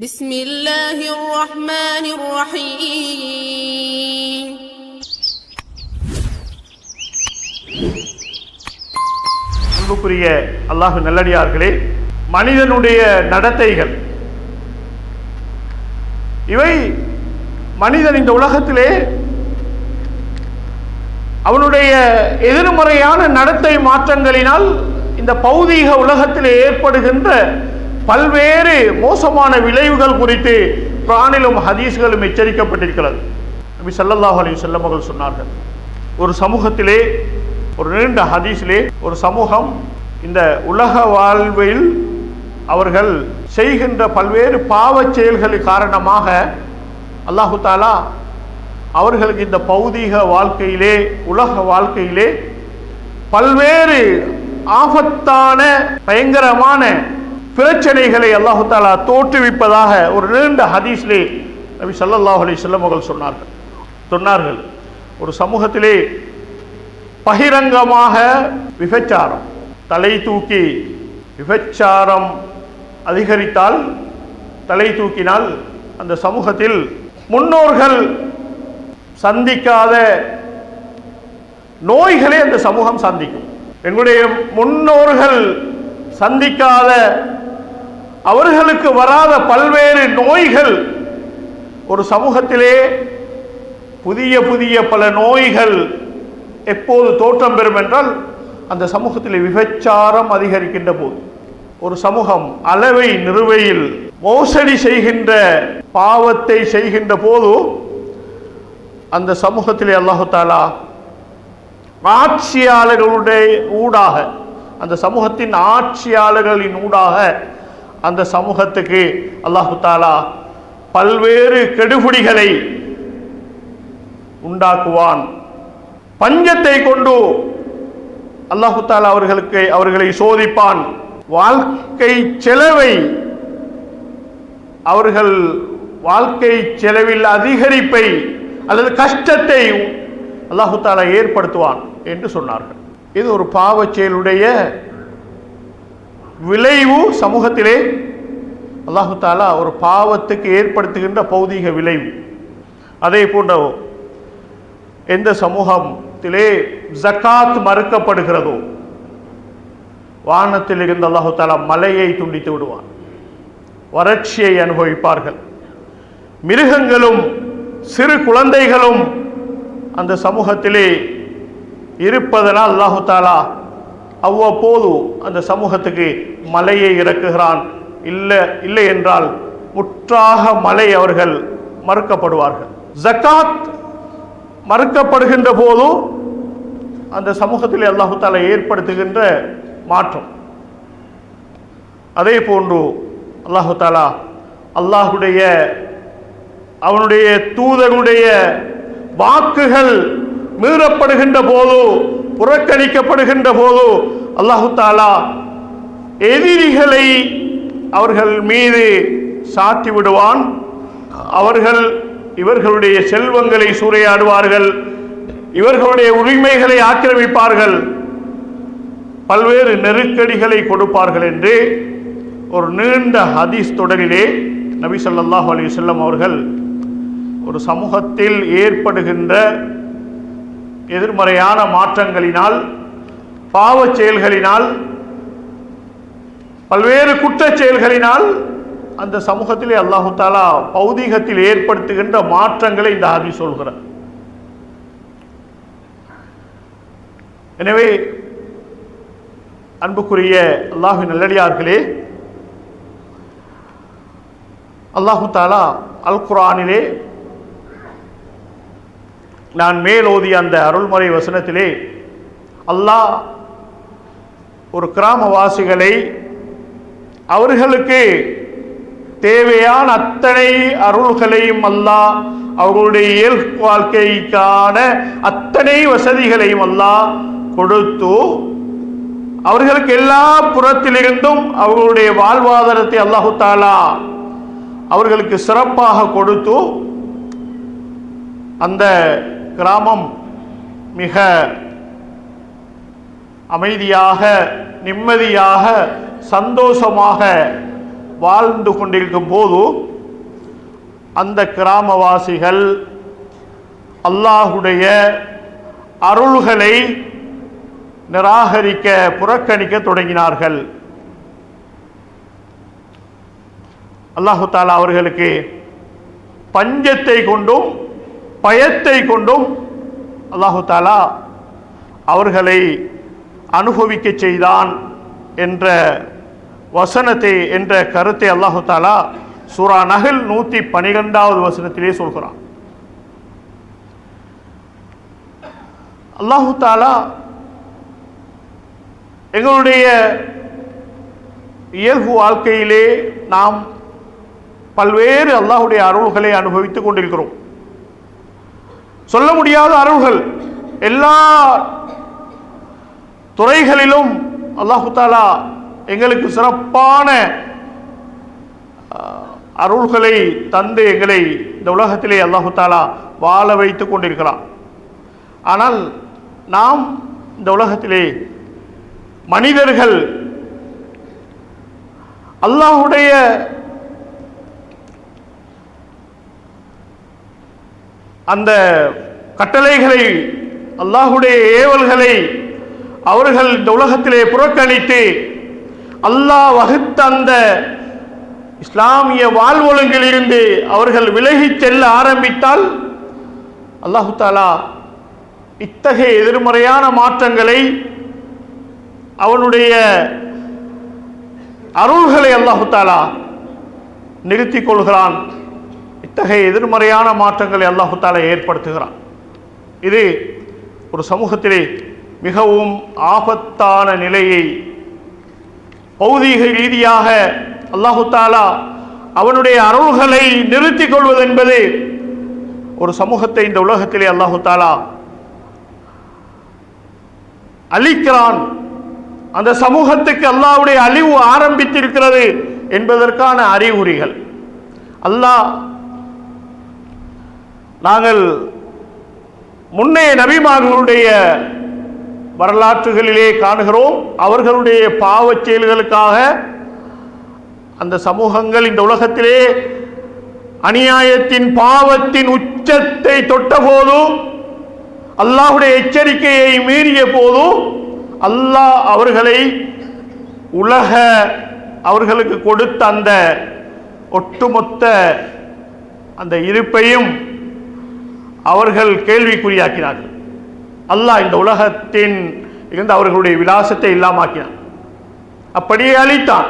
بسم الله الرحمن الرحيم அன்புக்குரிய அல்லாஹ் நல்லடியார்களே மனிதனுடைய நடத்தைகள் இவை மனிதன் இந்த உலகத்திலே அவனுடைய எதிர்மறையான நடத்தை மாற்றங்களினால் இந்த பௌதீக உலகத்திலே ஏற்படுகின்ற பல்வேறு மோசமான விளைவுகள் குறித்து குரானிலும் ஹதீஸ்களும் எச்சரிக்கப்பட்டிருக்கிறது. நபி சல்லாஹ் அலி செல்லமகள் சொன்னார்கள். ஒரு சமூகத்திலே ஒரு நீண்ட ஹதீஸிலே ஒரு சமூகம் இந்த உலக வாழ்வில் அவர்கள் செய்கின்ற பல்வேறு பாவச் செயல்கள் காரணமாக அல்லாஹு தாலா அவர்களுக்கு இந்த பௌதீக வாழ்க்கையிலே உலக வாழ்க்கையிலே பல்வேறு ஆபத்தான பயங்கரமான பிரச்சனைகளை அல்லாஹு தாலா தோற்றுவிப்பதாக ஒரு நீண்ட ஹதீஸ்லே நபி சல்லாஹ் அலி செல்லமகள் சொன்னார்கள். சொன்னார்கள். ஒரு சமூகத்திலே பகிரங்கமாக விபச்சாரம் தலை தூக்கி விபச்சாரம் அதிகரித்தால் தலை தூக்கினால் அந்த சமூகத்தில் முன்னோர்கள் சந்திக்காத நோய்களை அந்த சமூகம் சந்திக்கும். எங்களுடைய முன்னோர்கள் சந்திக்காத அவர்களுக்கு வராத பல்வேறு நோய்கள். ஒரு சமூகத்திலே புதிய புதிய பல நோய்கள் எப்போது தோற்றம் பெறும் என்றால் அந்த சமூகத்தில் விபச்சாரம் அதிகரிக்கின்ற போது ஒரு சமூகம் அளவை நிறுவையில் மோசடி செய்கின்ற பாவத்தை செய்கின்ற போது அந்த சமூகத்திலே அல்லாஹு தாலா ஆட்சியாளர்களுடைய ஊடாக அந்த சமூகத்தின் ஆட்சியாளர்களின் ஊடாக அந்த சமூகத்துக்கு அல்லாஹு தாலா பல்வேறு கெடுபிடிகளை உண்டாக்குவான். பஞ்சத்தை கொண்டு அல்லாஹு தாலா அவர்களுக்கு அவர்களை சோதிப்பான். வாழ்க்கை செலவை அவர்கள் வாழ்க்கை செலவில் அதிகரிப்பை அல்லது கஷ்டத்தை அல்லாஹு தாலா ஏற்படுத்துவான் என்று சொன்னார்கள். இது ஒரு பாவச் செயலுடைய விளைவு சமூகத்திலே அல்லாஹு தாலா ஒரு பாவத்துக்கு ஏற்படுத்துகின்ற பௌதீக விளைவு. அதே போன்ற எந்த சமூகத்திலே ஜக்காத் மறுக்கப்படுகிறதோ வானத்தில் இருந்து அல்லாஹு தாலா மலையை துண்டித்து விடுவான். வறட்சியை அனுபவிப்பார்கள். மிருகங்களும் சிறு குழந்தைகளும் அந்த சமூகத்திலே இருப்பதனால் அல்லாஹு தாலா அவ்வப்போது அந்த சமூகத்துக்கு மலையை இறக்குகிறான். இல்லை இல்லை என்றால் முற்றாக மலை அவர்கள் மறுக்கப்படுவார்கள். ஜக்காத் மறுக்கப்படுகின்ற போது அந்த சமூகத்தில் அல்லாஹு தாலா ஏற்படுத்துகின்ற மாற்றம். அதே போன்று அல்லாஹு தாலா அல்லாஹுடைய அவனுடைய தூதருடைய வாக்குகள் மீறப்படுகின்ற போது புறக்கணிக்கப்படுகின்ற போது அல்லாஹு தாலா எதிரிகளை அவர்கள் மீது சாத்தி விடுவான். அவர்கள் இவர்களுடைய செல்வங்களை சூறையாடுவார்கள். இவர்களுடைய உரிமைகளை ஆக்கிரமிப்பார்கள். பல்வேறு நெருக்கடிகளை கொடுப்பார்கள் என்று ஒரு நீண்ட ஹதீஸ் தொடரிலே நபி ஸல்லல்லாஹு அலி செல்லம் அவர்கள் ஒரு சமூகத்தில் ஏற்படுகின்ற எதிர்மறையான மாற்றங்களினால் பாவச் செயல்களினால் பல்வேறு குற்றச் செயல்களினால் அந்த சமூகத்திலே அல்லாஹு தாலா பௌதீகத்தில் ஏற்படுத்துகின்ற மாற்றங்களை இந்த ஆதி சொல்கிறார். எனவே அன்புக்குரிய அல்லாஹு நல்லடியார்களே அல்லாஹு தாலா அல் குரானிலே நான் மேலோதிய அந்த அருள்முறை வசனத்திலே அல்லாஹ் ஒரு கிராமவாசிகளை அவர்களுக்கு தேவையான அத்தனை அருள்களையும் அல்லாஹ் அவர்களுடைய இயல் வாழ்க்கைக்கான அத்தனை வசதிகளையும் அல்லாஹ் கொடுத்து அவர்களுக்கு எல்லா புறத்திலிருந்தும் அவர்களுடைய வாழ்வாதாரத்தை அல்லாஹு தாலா அவர்களுக்கு சிறப்பாக கொடுத்து அந்த கிராமம் மிக அமைதியாக நிம்மதியாக சந்தோஷமாக வாழ்ந்து கொண்டிருக்கும் போது அந்த கிராமவாசிகள் அல்லாஹுடைய அருள்களை நிராகரிக்க புறக்கணிக்க தொடங்கினார்கள். அல்லாஹு தாலா அவர்களுக்கு பஞ்சத்தை கொண்டும் பயத்தை கொண்டும் அல்லாஹு தாலா அவர்களை அனுபவிக்க செய்தான் என்ற வசனத்தை என்ற கருத்தை அல்லாஹு தாலா சூரா நகல் நூற்றி பனிரெண்டாவது வசனத்திலே சொல்கிறான். அல்லாஹு தாலா எங்களுடைய இயல்பு வாழ்க்கையிலே நாம் பல்வேறு அல்லாஹுடைய அருள்களை அனுபவித்துக் கொண்டிருக்கிறோம். சொல்ல முடியாத அருள்கள் எல்லா துறைகளிலும் அல்லாஹு தாலா எங்களுக்கு சிறப்பான அருள்களை தந்து எங்களை இந்த உலகத்திலே அல்லாஹு தாலா வாழ வைத்துக் கொண்டிருக்கிறான். ஆனால் நாம் இந்த உலகத்திலே மனிதர்கள் அல்லாஹுடைய அந்த கட்டளைகளை அல்லாஹுடைய ஏவல்களை அவர்கள் இந்த உலகத்திலே புறக்கணித்து அல்லாஹ் வகுத்த அந்த இஸ்லாமிய வாழ்வொழுங்கில் இருந்து அவர்கள் விலகிச் செல்ல ஆரம்பித்தால் அல்லாஹு தாலா இத்தகைய எதிர்மறையான மாற்றங்களை அவனுடைய அருள்களை அல்லாஹு தாலா நிறுத்திக் கொள்கிறான். இத்தகைய எதிர்மறையான மாற்றங்களை அல்லாஹு தாலா ஏற்படுத்துகிறான். இது ஒரு சமூகத்திலே மிகவும் ஆபத்தான நிலையை பௌதீக ரீதியாக அல்லாஹு தாலா அவனுடைய அருள்களை நிறுத்திக் கொள்வது என்பது ஒரு சமூகத்தை இந்த உலகத்திலே அல்லாஹு தாலா அழிக்கிறான். அந்த சமூகத்துக்கு அல்லாவுடைய அழிவு ஆரம்பித்திருக்கிறது என்பதற்கான அறிகுறிகள். அல்லாஹ் நாங்கள் முன்னைய நபிமார்களுடைய வரலாற்றுகளிலே காணுகிறோம். அவர்களுடைய பாவச் செயல்களுக்காக அந்த சமூகங்கள் இந்த உலகத்திலே அநியாயத்தின் பாவத்தின் உச்சத்தை தொட்டபோது அல்லாஹுடைய எச்சரிக்கையை மீறிய போதும் அல்லாஹ் அவர்களை உலக அவர்களுக்கு கொடுத்த அந்த ஒட்டுமொத்த அந்த இருப்பையும் அவர்கள் கேள்விக்குறியாக்கினார்கள். அல்லாஹ் இந்த உலகத்தின் இருந்து அவர்களுடைய விலாசத்தை இல்லாமாக்கினான் அப்படியே அழித்தான்.